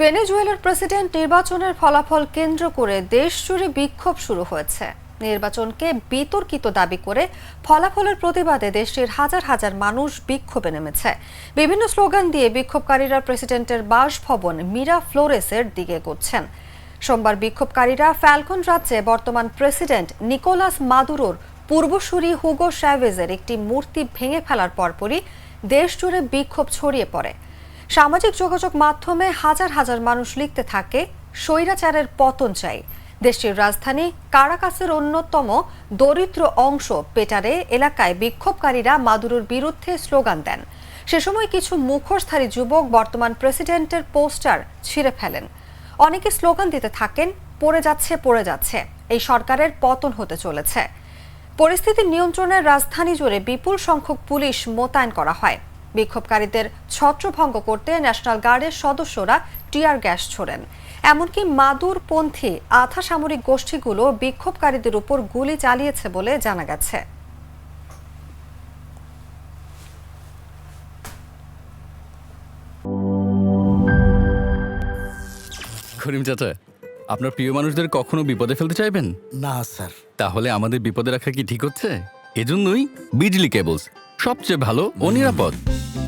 ভেনেজুয়েলার প্রেসিডেন্ট নির্বাচনের ফলাফল কেন্দ্র করে দেশ জুড়ে বিক্ষোভ শুরু হয়েছে। নির্বাচনকে বিতর্কিত দাবি করে ফলাফলের প্রতিবাদে দেশটির হাজার হাজার মানুষ বিক্ষোভে নেমেছে। বিভিন্ন স্লোগান দিয়ে বিক্ষোভকারীরা প্রেসিডেন্টের বাসভবন মিরা ফ্লোরেসের দিকে এগোচ্ছেন। সোমবার বিক্ষোভকারীরা ফ্যালকন রাজ্যে বর্তমান প্রেসিডেন্ট নিকোলাস মাদুরোর পূর্বসূরি হুগো শ্যাভেজের একটি মূর্তি ভেঙে ফেলার পরপরই দেশ জুড়ে বিক্ষোভ ছড়িয়ে পড়ে। সামাজিক যোগাযোগ মাধ্যমে হাজার হাজার মানুষ লিখতে থাকে, স্বৈরাচারের পতন চাই। দেশটির রাজধানী কারাকাসের অন্যতম দরিদ্র অংশ পেটারে এলাকায় বিক্ষোভকারীরা মাদুরোর বিরুদ্ধে স্লোগান দেন। সে সময় কিছু মুখোশধারী যুবক বর্তমান প্রেসিডেন্টের পোস্টার ছিঁড়ে ফেলেন। অনেকে স্লোগান দিতে থাকেন, পড়ে যাচ্ছে পড়ে যাচ্ছে। এই সরকারের পতন হতে চলেছে। পরিস্থিতি নিয়ন্ত্রণের রাজধানী জুড়ে বিপুল সংখ্যক পুলিশ মোতায়েন করা হয়। বিক্ষোভকারীদের ছত্রভঙ্গ করতে ন্যাশনাল গার্ডের সদস্যরা টিয়ার গ্যাস ছোড়েন। এমনকি মাদুরপন্থী আধা সামরিক গোষ্ঠীগুলো বিক্ষোভকারীদের উপর গুলি চালিয়েছে বলে জানা গেছে। করিম চাচা আপনার প্রিয় মানুষদের কখনো বিপদে ফেলতে চাইবেন? না স্যার। তাহলে আমাদের বিপদে রাখা কি ঠিক হচ্ছে? এজন্যই বিজলি কেবলস সবচেয়ে ভালো ও নিরাপদ।